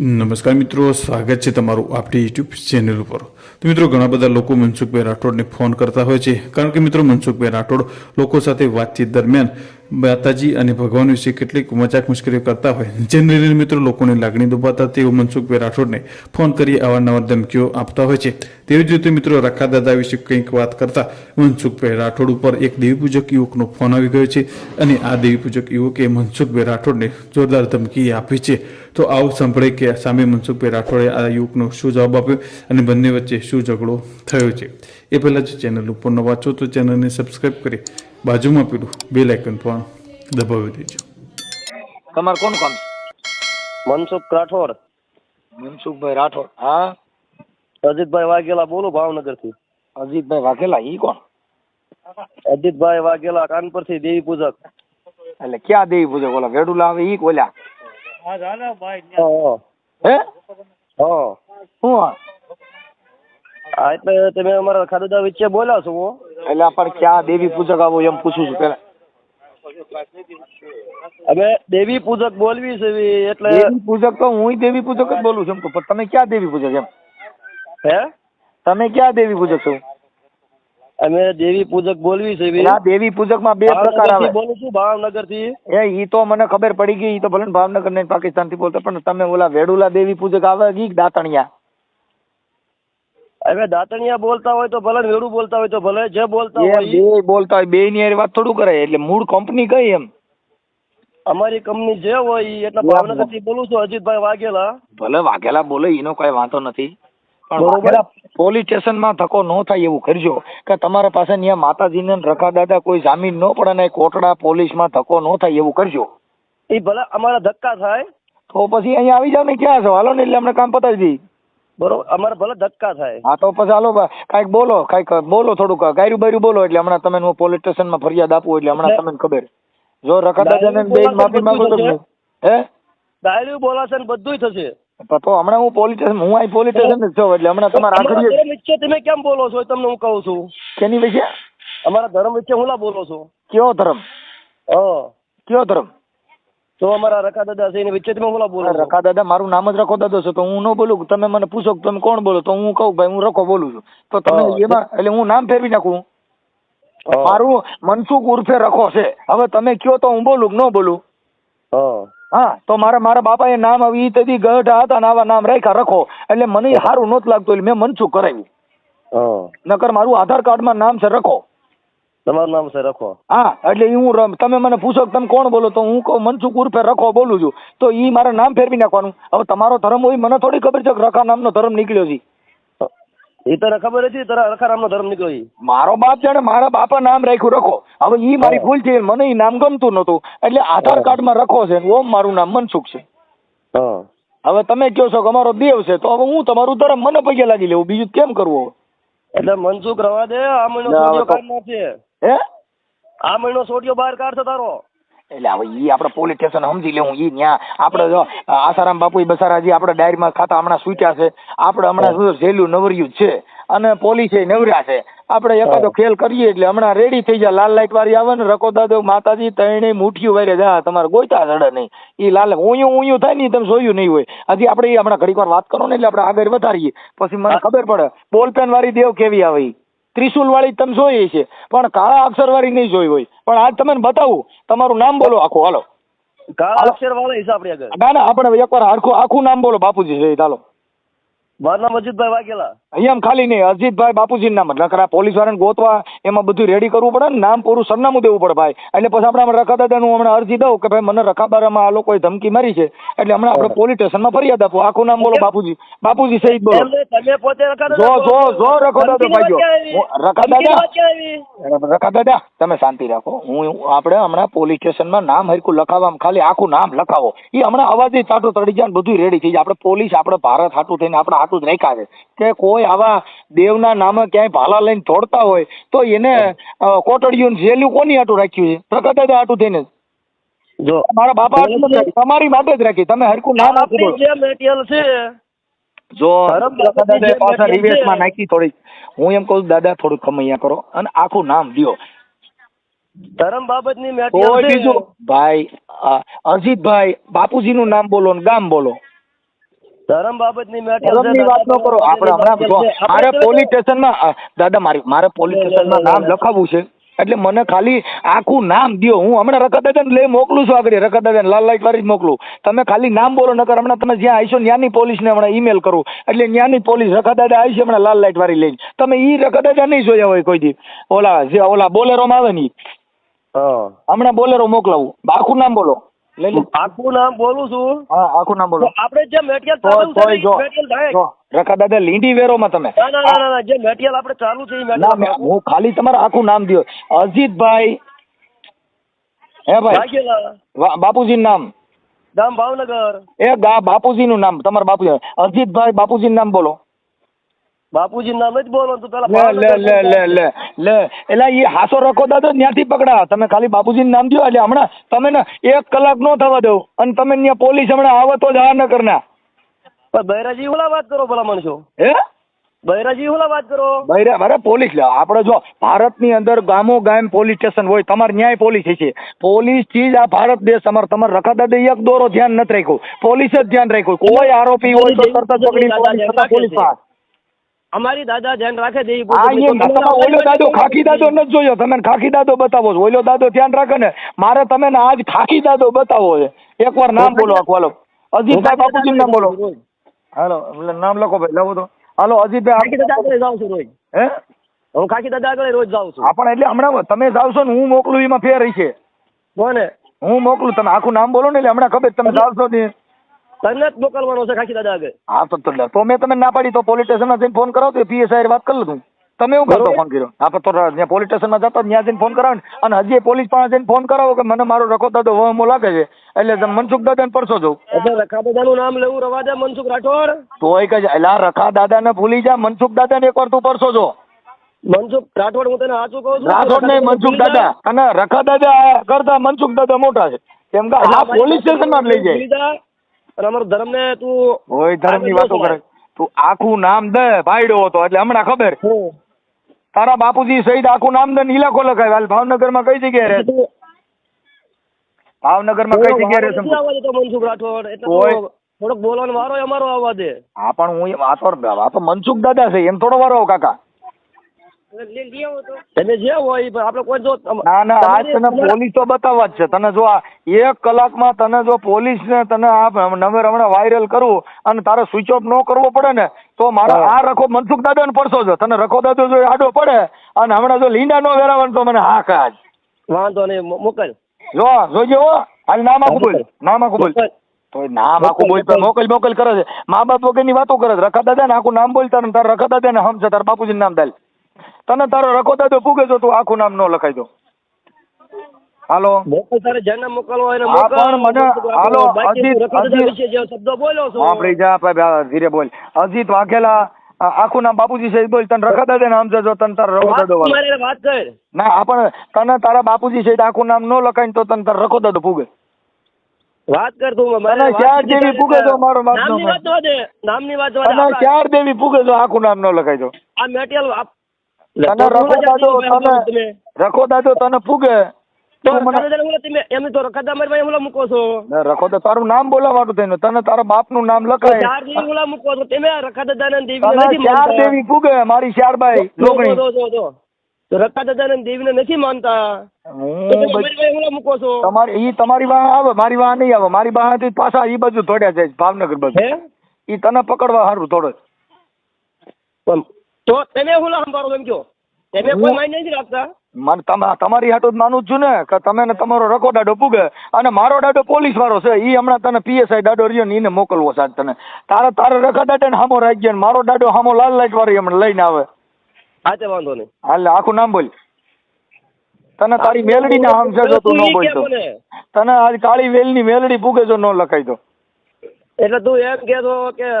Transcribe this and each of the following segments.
નમસ્કાર મિત્રો, સ્વાગત છે તમારું આપણી યુટ્યુબ ચેનલ ઉપર. તો મિત્રો, ઘણા બધા લોકો મનસુખભાઈ રાઠોડને ફોન કરતા હોય છે. કારણ કે મિત્રો, મનસુખભાઈ રાઠોડ લોકો સાથે વાતચીત દરમિયાન માતાજી અને ભગવાન વિશે કેટલીક મજાક મુશ્કેલીઓ કરતા હોય. જનરલી મિત્રો લોકોની લાગણી દુભાતા તેઓ મનસુખભાઈ રાઠોડને ફોન કરી અવારનવાર ધમકીઓ આપતા હોય છે. તેવી જ રીતે મિત્રો રખા દાદા વિશે કંઈક વાત કરતા મનસુખભાઈ રાઠોડ ઉપર એક દેવી પૂજક યુવકનો ફોન આવી ગયો છે અને આ દેવી પૂજક યુવકે મનસુખભાઈ રાઠોડને જોરદાર ધમકી આપી છે. તો આવું સાંભળે કે સામે મનસુખભાઈ રાઠોડે આ યુવકનો શું જવાબ આપ્યો અને બંને વચ્ચે શું ઝઘડો થયો છે. એ પહેલાં જો ચેનલ ઉપર ન છો તો ચેનલને સબસ્ક્રાઈબ કરી બાજુમાં પેલું બેલ આઇકન પણ દબાવી દેજો. તમારે કોણ કામ મનસુખ રાઠોડ. મનસુખભાઈ રાઠોડ. હા? અજીતભાઈ વાઘેલા બોલો ભાવનગરથી અજીતભાઈ વાઘેલા ઈ કોણ? અજીતભાઈ વાઘેલા કાનપુરથી દેવી પૂજક. એટલે ક્યાં દેવી પૂજક? ઓલા વેડુલા આવે ઈ કોલ્યા? હા હે. હા? શું આ? હા એટલે તમે અમારા ખાદુદા વચ્ચે બોલ્યા છો એટલે પણ ક્યાં દેવી પૂજક આવો એમ પૂછું છું પેલા. હવે દેવી પૂજક બોલવી છે એટલે દેવી પૂજક તો હું દેવી પૂજક જ બોલું છું તો પણ તમે ક્યાં દેવી પૂજક એમ? હે? તમે ક્યાં દેવી પૂજક છો? અમે દેવી પૂજક બોલવી છે આ દેવી પૂજકમાં બે પ્રકાર આવે. બોલું છું ભાવનગરથી એ ઈ તો મને ખબર પડી ગઈ ઈ તો ભલે ભાવનગર ને પાકિસ્તાનથી બોલતા પણ તમે ઓલા વેડુલા દેવી પૂજક આવે ઈ દાતણિયા. અમે દાંતણિયા બોલતા હોય તો ભલે મેળું બોલતા હોય તો ભલે જે બોલતા હોય બે બોલતા હોય બે ની હારે વાત થોડું કરાય એટલે મૂળ કંપની કઈ એમ? અમારી કંપની જે હોય એટલે ભાવનગરથી બોલું છું અજીતભાઈ વાઘેલા. ભલે વાઘેલા બોલે એનો કઈ વાંધો નથી. પણ. વાઘેલા પોલીસ સ્ટેશનમાં ધક્કો ન થાય એવું કરજો કે તમારા પાસે ત્યાં માતાજીને ને રખા દાદા કોઈ જામીન ન પડે ને કોટડા પોલીસમાં ધક્કો ન થાય એવું કરજો. એ ભલે અમારા ધક્કા થાય. તો પછી અહીંયા આવી જાવ ને ક્યાં છો? હાલો ને એટલે અમને કામ પતાવી દઈ બરોબર? અમારે ભલે ધક્કા થાય. હા તો પછી હાલો બા, કાંઈક બોલો કાંઈક બોલો થોડુંક. ગાયરું બાયરું બોલો એટલે હમણાં તમે હું પોલીસ સ્ટેશનમાં ફરિયાદ આપું એટલે હમણાં તમને ખબર. જો રખા દાદાને બેન માફી માંગો તો હે? ગાયરું બોલાશે ને બધુંય થશે. તો હમણાં હું પોલીસ સ્ટેશન હું અહીં પોલીસ સ્ટેશન જ છું એટલે હમણાં તમારા આખરી ધર્મ તમે કેમ બોલો છો તમને હું કહું છું. કેની વિશે? અમારા ધર્મ વિશે હું બોલો છો? કયો ધર્મ? હ. કયો ધર્મ? તો અમારા રકા દાદા છે એની વિચ્છેદમાં બોલા બોલો રખા દાદા મારું નામ જ રખો દાદો છે તો હું ન બોલું? તમે મને પૂછો કે તમે કોણ બોલો? તો હું કહું ભાઈ હું રખો બોલું છું. તો તમે એમાં એટલે હું નામ ફેરવી નાખું. મારું મનસુખ ઉર્ફે રખો છે. હવે તમે કયો તો હું બોલું ન બોલું? હા. તો મારા મારા બાપાએ નામ આવી ઈ તેથી ગઢા હતા આવા નામ રાખ્યા રખો. એટલે મને સારું નહોતું લાગતું એટલે મેં મનસુખ કરાવ્યું. નકર મારું આધાર કાર્ડમાં નામ છે રખો. તમારું નામ છે રખો. હા એટલે ઈ હું તમે મને પૂછો કે તમે કોણ બોલો તો હું કહું મનસુખ ઉર્ફે રખો બોલું છું. તો ઈ મારે નામ ફેરવી નાખવાનું. હવે તમારો ધર્મ હોય મને થોડી ખબર છે કે રખા નામનો ધર્મ નીકળ્યો છે. એ તને ખબર હતી તારા રખા નામનો ધર્મ નીકળ્યો ઈ. મારો બાપ જાણે મારા બાપા નામ રાખ્યું રખો. હવે ઈ મારી ભૂલ છે મને ઈ નામ ગમતું નહોતું. એટલે આધાર કાર્ડમાં રખો છે ઓમ મારું નામ મનસુખ છે. હવે તમે કહો છો કે અમારો દેવ છે તો હવે હું તમારું ધર્મ મને પગે લાગી લેવું બીજું કેમ કરવું હવે? એટલે મનસુખ રવા દે આ મહિનો સોડિયો બહાર કાઢશે હે? આ મહિનો સોડિયો બહાર કાઢશે તારો. એટલે હવે ઈ આપણે પોલીસ સ્ટેશન સમજી લેવું ઈ ન્યા આપણે જો આસારામ બાપુ બસારાજી આપણે ડાયરીમાં ખાતા હમણાં સૂટ્યા છે આપણે હમણાં શું સહેલું નવર્યું છે અને પોલીસે નવર્યા છે. આપણે એકાદો ખેલ કરીએ એટલે હમણાં રેડી થઈ જાય લાલ લાઈટ વાળી આવે ને રકો દાદો માતાજી તણે મુઠ્ઠીઓ વારે જા તમારે ગોઈતા રડે નહીં. ઈ લાલ ઊંયું ઊંયું થાય ને તમે જોયું નહીં હોય. હજી આપણે હમણાં ઘડીક વાર વાત કરો ને એટલે આપણે આગળ વધારીએ. પછી મને ખબર પડે બોલપેન વાળી દેવ કેવી આવે ઈ ત્રિશુલ વાળી તમે જોઈ છે પણ કાળા અક્ષર વાળી નહીં જોઈ હોય. પણ આજ તમને બતાવું. તમારું નામ બોલો આખું. હાલો. કાળા અક્ષર વાળા હિસાબ આગળ ના ના આપણે એકવાર આખું આખું નામ બોલો બાપુજી. છે ચાલો મારું નામ અજીતભાઈ વાઘેલા. અહીંયા ખાલી નહીં અજીતભાઈ બાપુજી નામ. ખરા પોલીસ વાળાને ગોતવા એમાં બધું રેડી કરવું પડે ને નામ પૂરું સરનામું દેવું પડે ભાઈ. એટલે પછી આપણે રખા દાદાનું હમણાં અરજી દઉં કે ભાઈ મને રખાબારામાં આ લોકોએ ધમકી મારી છે. એટલે હમણાં આપણે પોલીસ સ્ટેશનમાં ફરિયાદ આપો. આખું નામ બોલો બાપુજી. બાપુજી સહિત બોલો. જો જો. જો રખો દાદા ભાઈ હું- રખા દાદા? રખા દાદા તમે શાંતિ રાખો. હું આપણે હમણાં પોલીસ સ્ટેશનમાં નામ હરકું લખાવવામાં ખાલી આખું નામ લખાવો. એ હમણાં અવાજે ચાટું તડી જાય બધું રેડી થઈ જાય. આપણે પોલીસ આપણે ભારત હાટું થઈને આપણે હાટું જ રાખ્યા છે. કે કોઈ આવા દેવના નામે ક્યાંય ભાલા લઈને દોડતા હોય તો એને કોટડીયું જેલું કોની હાટું રાખ્યું છે? રખા જ હાટું થઈને જો. મારા બાપા. તમારી માટે જ રાખી. તમે હરકું નામ આપી દો જે મેટેરિયલ છે. જો પાછા રિવેશમાં નાખી થોડી હું એમ કહું દાદા થોડું કમૈયા કરો અને આખું નામ દ્યો ધર્મ બાબતની કોઈ મેટેરિયલ છે. ભાઈ અજીતભાઈ બાપુજીનું નામ બોલો ને ગામ બોલો. ધર્મ બાબતની મેટર ધર્મની વાત ન કરો. આપણે હમણાં મારે પોલીસ સ્ટેશનમાં માં દાદા મારી મારે પોલીસ સ્ટેશનમાં નામ લખાવવું છે. એટલે મને ખાલી આખું નામ દો હું હમણાં રખત દાદાને લઈ મોકલું છું આગળ. રખત દાદાને લાલ લાઈટ વાળી જ મોકલું. તમે ખાલી નામ બોલો નકર હમણાં તમે જ્યાં આવીશો ત્યાંની પોલીસને હમણાં ઈમેલ કરું. એટલે ત્યાંની પોલીસ રખત દાદા આવી છે હમણાં લાલ લાઈટ વાળી લઈને. તમે ઈ રખત દાદા નહીં જોયા હોય કોઈ દી. ઓલા જે ઓલા બોલેરોમાં આવે ને. હમણાં બોલેરો મોકલાવું. આખું નામ બોલો. આખું નામ બોલું છું? હા આખું નામ બોલો. આપણે જે ચાલુ છે રખા દાદા લીંડી તમે. ના ના ના ના, ના જે મટીરિયલ આપણે ચાલુ છે એ ના હું ખાલી તમારું આખું નામ દો અજીતભાઈ. હે ભાઈ? બાપુજી નામ. ગામ ભાવનગર. એ ગા બાપુજીનું નામ તમારા બાપુજી અજીતભાઈ બાપુજી નામ બોલો. બાપુજી નામ જ બોલો તો પેલા લે લે લે લે લે લે. એલા એ હાસો રખો દાદો ત્યાંથી પકડા. તમે ખાલી બાપુજી નામ દો એટલે હમણાં તમે ને એક કલાક નો થવા દઉં. અને તમે ત્યાં પોલીસ હમણાં આવે તો જ આ ન કરના પણ બૈરાજી ઓલા વાત કરો ભલા માણસો હે? બૈરાજી ઓલા વાત કરો. બૈરા મારે પોલીસ લે. આપણે જો ભારતની અંદર ગામો ગામ પોલીસ સ્ટેશન હોય તમારે ન્યાય પોલીસ છે પોલીસથી જ આ ભારત દેશ અમારે. તમારે રખા દાદા એક દોરો ધ્યાન નથી રાખ્યું. પોલીસ જ ધ્યાન રાખ્યું. કોઈ આરોપી હોય તો તરત જ પકડી પોલીસ પાસે. અમારી દાદા ધ્યાન રાખે તમે ઓલો દાદો ખાખી દાદો ન જોયો. તમે ખાખી દાદો બતાવો છો. ઓલો દાદો ધ્યાન રાખે ને. મારે તમે ને આજ ખાખી દાદો બતાવો છે. એકવાર નામ બોલો આખું. હાલો. અજીતભાઈ બાપુજી નામ બોલો. હાલો એટલે નામ લખો ભાઈ. લખો તો. હાલો અજીતભાઈ આગળ જાઉં છું રોજ. હે? હું ખાખી દાદા આગળ રોજ જાઉં છું. આપણે પણ એટલે હમણાં તમે જાવશો ને હું મોકલું એમાં ફેર છે કોને? હું મોકલું તમે આખું નામ બોલો ને એટલે હમણાં ખબર તમે જાવશો ને. તને જ મોકલવાનો છે ખાખી દાદા આગળ. હા તો તો. તો મેં તમે ના પાડી તો પોલીસ સ્ટેશનમાં જઈને ફોન કરાવ તો પીએસઆઈ વાત કરી લઉં તમે એવું કરતો ફોન કર્યો? હા તો ત્યાં પોલીસ સ્ટેશનમાં જતો ત્યાં જઈને ફોન કરાવો અને હજી પોલીસ પાસે જઈને ફોન કરાવો કે મને મારો રખો દાદો વહમો લાગે છે. એટલે મનસુખ દાદા ને પરસો જવું. એટલે રખા દાદાનું નામ લેવું રવા દે મનસુખ રાઠોડ. તોય કે એલા રખા દાદાને ભૂલી જા મનસુખ દાદાને એકવાર તું પરસો જો. મનસુખ રાઠોડ હું તને સાચું કહું છું? રાઠોડ નહીં મનસુખ દાદા અને રખા દાદા કરતા મનસુખ દાદા મોટા છે. કેમ કે આ પોલીસ સ્ટેશનમાં લઈ જાય. જા. અને અમારો ધર્મ ને તું હોય ધર્મની વાતો કરે. તું આખું નામ દે ભાઈડો હતો એટલે હમણાં ખબર. તારા બાપુજી સહિત આખું નામ દે ઇલાકો લખાય. હાલ ભાવનગરમાં કઈ જગ્યાએ રહે? ભાવનગરમાં કઈ જગ્યાએ રહે તો મનસુખ રાઠોડ એટલે થોડોક બોલવાનો વારો અમારો આવવા દે. હા પણ હું આ તો મનસુખ દાદા છે એમ થોડો વારો કાકા. તમે જે હોય પણ આપણે કોઈ જો ના ના આજ તને પોલીસ તો બતાવવા જ છે. તને જો આ એક કલાકમાં તને જો પોલીસ ને તને આ નંબર હમણાં વાયરલ કરું અને તારે સ્વિચ ઓફ ન કરવો પડે ને તો મારા. આ રખો મનસુખ દાદા ને પડશો જો. તને રખો દાદો જો આડો પડે અને હમણાં જો લીંડા નો વેરાવન તો મને હા કાજ વાંધો નહીં મોકલ. જો જોજો હો? હાલ નામ આખું બોલ નામ આખું બોલ તો નામ આખું બોલ તો મોકલ. મોકલ કરે છે. મા બાપ વગરની વાતો કરે છે. રખા દાદા ને આખું નામ બોલતા ને તારા રખા દાદા ને હમ છે તારા બાપુજી નામ દાલ. તને તારો રખો દાદો પૂગે જો તું આખું નામ ન લખાઈ દો. હાલો? મોકલ તારે જેને મોકલવો હોય એને મોકલ. પણ મને- હાલો, અજીત- અજીત- જે શબ્દો છો. ભાઈ ધીરે બોલ. અજીત વાઘેલા આખું નામ બાપુજી સહિત બોલ. તને રખા દાદા નામ છે જો તને તારા રખો દાદો વાત કર. ના આ પણ તને તારા બાપુજી સહિત આખું નામ ન લખાય તો તને તારા રખો દાદો પૂગે વાત કર તું મને ચાર દેવી પૂગે તો. મારો નામની વાત દે. નામની વાત દે ચાર દેવી પૂગે તો આખું નામ ન લખાય તો. આ મેટેરિયલ આપ- તો રખો દાદો તને તારું નામ બોલાવાનું થઈને તને તારા નામ લખાય. દાદાને ને માનતા. દેવી પૂગે મારી શારબાઈ ને દેવીને નથી માનતા. મૂકો છો. તમારી ઈ તમારી વાહ આવે મારી વાહ નહીં આવે. મારી વાહ પાછા ઈ બાજુ થોડ્યા છે ભાવનગર બાજુ. ઈ તને પકડવા સારું થોડો તો તમે ઓલા સંભાળો એમ કયો તમે કોઈ માઇન્ડ નથી રાખતા? મને તમે તમારી હાટું જ માનું જ છું ને કે તમે ને તમારો રકો દાડો પૂગે અને મારો દાડો પોલીસ વાળો છે. ઈ હમણાં તને પીએસઆઈ દાડો રહ્યો ને એને મોકલવો સાહેબ તને. તારા તારા રકા દાડા ને હામો રાખી ને મારો દાડો હામો લાલ લાઈટ વાળી હમણાં લઈને આવે. હા તે વાંધો નહીં. હાલ આખું નામ બોલ. તને તારી મેલડી ના હામ છે જો તું ન બોલતો. તને આજ કાળી વેલની મેલડી પૂગે જો ન લખાઈ દો. એટલે તું એમ કહેતો કે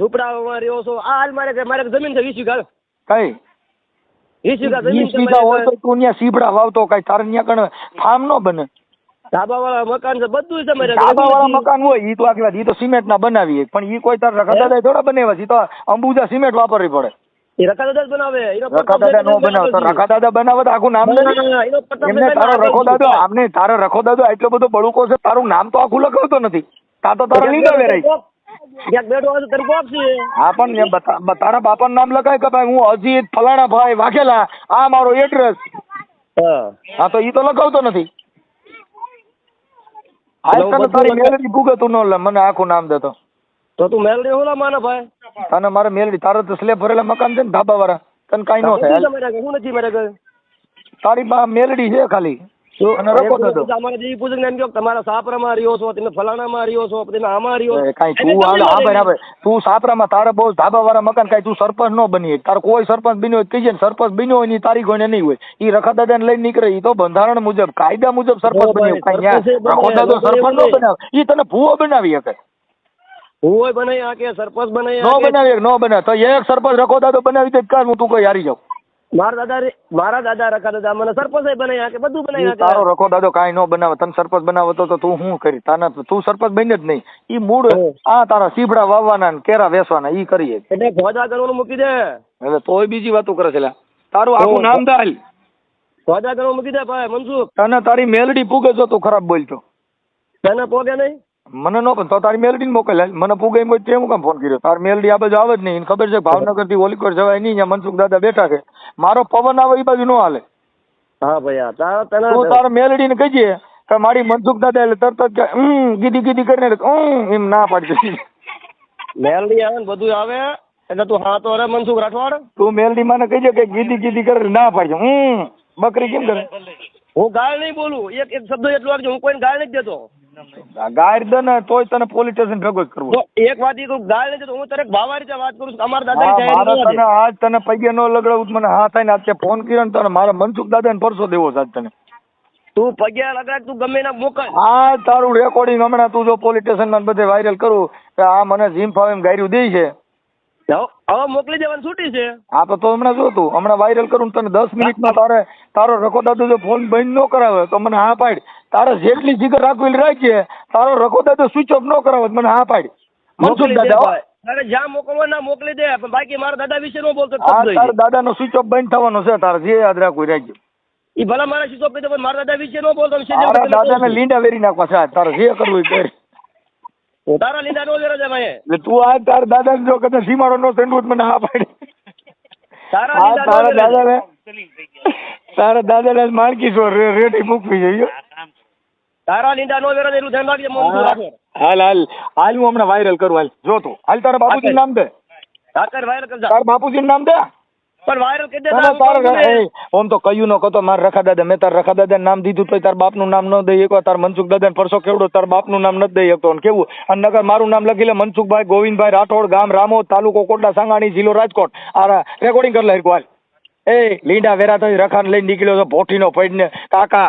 ઝૂંપડામાં રહ્યો છો. આ હાલ મારે મારે જમીન છે વીસ વીઘા કઈ વીસ વીઘા જમીન વીઘા હોય તો તું ત્યાં સીબડા વાવતો કઈ. તારે ત્યાં કણ ફાર્મ નો બને. ધાબાવાળા મકાન છે બધું છે મારે ધાબા વાળા મકાન હોય ઈ તો આખી વાત ઈ તો સિમેન્ટ ના બનાવી પણ ઈ કોઈ તાર રખા થોડા બનાવ્યા છે તો અંબુજા સિમેન્ટ વાપરવી પડે. એ રખા બનાવે. એનો નો બનાવે તો રખા બનાવે તો આખું નામ એમને તારો રખો દાદો. આમને તારો રખો દાદો એટલો બધો બળુકો છે તારું નામ તો આખું લખાવતો નથી. તા તો તારો નીકળે વેરાય. ક્યાંક બેઠો છે. હા પણ તારા બાપાનું નામ લખાય કે ભાઈ હું અજીત ફલાણા ભાઈ વાઘેલા. આ મારો એડ્રેસ હા. હા તો ઈ તો લખાવતો નથી. હાલ તને તારી ન મને આખું નામ દેતો તો. તું મેલડી હોલા માને ભાઈ? તને મારે મેલડી તારે તો સ્લેબ ભરેલા મકાન છે ને ધાબા વાળા તને કાંઈ ન થાય. શું નથી મારે તારી બા મેલડી છે ખાલી. અને અમારે જે પૂછે. એમ કહો તમારા સાપરામાં રહ્યો છો તમે ફલાણામાં રહ્યો છો તમે આમાં રહ્યો કાંઈ તું હાલ હા ભાઈ તું સાપરામાં તારે બહુ ધાબા વાળા મકાન કાંઈ તું સરપંચ ન બની. તારે કોઈ સરપંચ બન્યો હોય કહીજે સરપંચ બન્યો હોય ને ઈ તારી કોઈને નહીં હોય. ઈ રખા દાદાને લઈને નીકળે એ તો બંધારણ મુજબ કાયદા મુજબ સરપંચ બન્યો કાંઈ સરપંચે ન બને. બનાવે. એ તને ભૂવો બનાવી શકે. ભૂવો હોય બનાવી સરપંચ બનાવી નો બનાવી ન નો બનાવે. તો એક સરપંચ રખો દાદો બનાવી દે કાલ હું તું કોઈ હારી જાઉં? મારા દાદા મારા દાદા રખા દાદા મને સરપંચ બનાવી કે બધું બનાવી તારો રખો દાદો કાંઈ ન બનાવે તને સરપંચ બનાવો તો તો શું કરી તાના તું સરપંચ બને જ નહીં. ઈ મૂળ આ તારા સીભડા વાવવાના ને કેરા વેસવાના ઈ કરીએ. એટલે કરવાનું મૂકી દે. હવે તોય બીજી વાતો કરે છે તારું આખું નામ દાલ કરવાનું મૂકી દે ભાઈ મનસુખ. તને તારી મેલડી પૂગે જો તું ખરાબ બોલતો. તને પોગે નહીં? મને નો પણ તો તારી મેલડી ને મોકલ મને પૂગે એમ તે હું કામ ફોન કર્યો? તારી મેલડી આ બાજુ આવે જ નહીં. ખબર છે ભાવનગરથી ઓલીકોટ જવાય નહીં અહીંયા મનસુખ દાદા બેઠા છે. મારો પવન આવે એ બાજુ નો હાલે. હા ભાઈ તારા તું તને તારા મેલડી ને કહીજે કે મારી મનસુખ દાદા એટલે તરત જ હમ ગીધી ગીધી કરીને હમ એમ ના પાડશે મેલડી આવે ને બધું આવે એટલે તું હા તો અરે મનસુખ રાઠવાડ. તું મેલડી મને કહીજે કે ગીધી ગીધી કરે ના પાડશે હમ બકરી કેમ કરે? હું ગાળ નહીં બોલું. એક એક શબ્દ એટલો હું કોઈને ગાળ નથી દેતો. દે ને તોય તને પોલીસ સ્ટેશન ભેગો કરવો. એક વાત એ કહું ગાર્ડ દેતો હું તને ભાવા રીતે વાત કરું છું અમારા દાદા મારે તને આજ તને પગે નો લગડાવું મને હા થાય ને આજે ફોન કર્યો ને તને મારા મનસુખ દાદા ને પરસો દેવો છે તને. તું પગે લગાડ તું ગમે ના મોકલ. હા તારું રેકોર્ડિંગ હમણાં તું જો પોલીસ સ્ટેશનમાં બધે વાયરલ કરું કે આ મને જીમ ફાવે એમ ગાયરું દે છે. હવે મોકલી દેવાની છૂટી છે. હા તો તો હમણાં જો તું. હમણાં વાયરલ કરું તને દસ મિનિટમાં તારે તારો રખો દાદો જો ફોન બંધ ન કરાવે તો મને હા પાડ. તારે જેટલી જીગર રાખવી રાખીએ તારો રખો દાદો સ્વિચ ઓફ ન કરાવે મને હા પાડ. મનસુખ દાદા. તારે જ્યાં મોકલવા ના મોકલી દે પણ બાકી મારા દાદા વિશે નો બોલતો તારા દાદા નો દાદાનો સ્વિચ ઓફ બંધ થવાનો છે તારે જે યાદ રાખવું એ રાખજો. ઈ ભલા મારા સ્વિચ ઓફ કરી દે પણ મારા દાદા વિશે નો બોલતો દાદા બોલ. લીંડા વેરી નાખવા છે તારે જે કરવું એ કર તારા લીધા નો છે ભાઈ એટલે તું આ તાર દાદા જો કદાચ સીમાડો નો સેન્ડવું મને હા પાડી. તારા લીધા તારા દાદા ને તારા દાદા ને માણકી છો રેડી મૂકવી જોઈએ તારા લીધા નો છે એટલું ધ્યાન રાખજે મોઢું રાખો હાલ હાલ. હાલ હું હમણાં વાયરલ કરું હાલ. જો તું. હાલ તારા બાપુજી નામ દે. તાકર વાયરલ કર તારા બાપુજી નામ દે. પણ વાયરલ કરી દે ના, ના, તારું એ, ઓમ તો કયું ન કતો મારા રખા દાદા મેં તાર રખા દાદા નામ દીધું તો તાર બાપનું નામ ન દઈ એકવાર તાર મનસુખ દાદા પરસો કેવડો તાર બાપનું નામ ન દઈ શકતો. ને કેવું? અને નગર મારું નામ લખી લે મનસુખભાઈ ગોવિંદભાઈ રાઠોડ ગામ રામો તાલુકો કોટડા સાંગાણી જિલ્લો રાજકોટ. આ રેકોર્ડિંગ કરી લે હાલ. એ લીંડા વેરા થઈ રખાને લઈને નીકળ્યો તો ભોઠીનો પડીને કાકા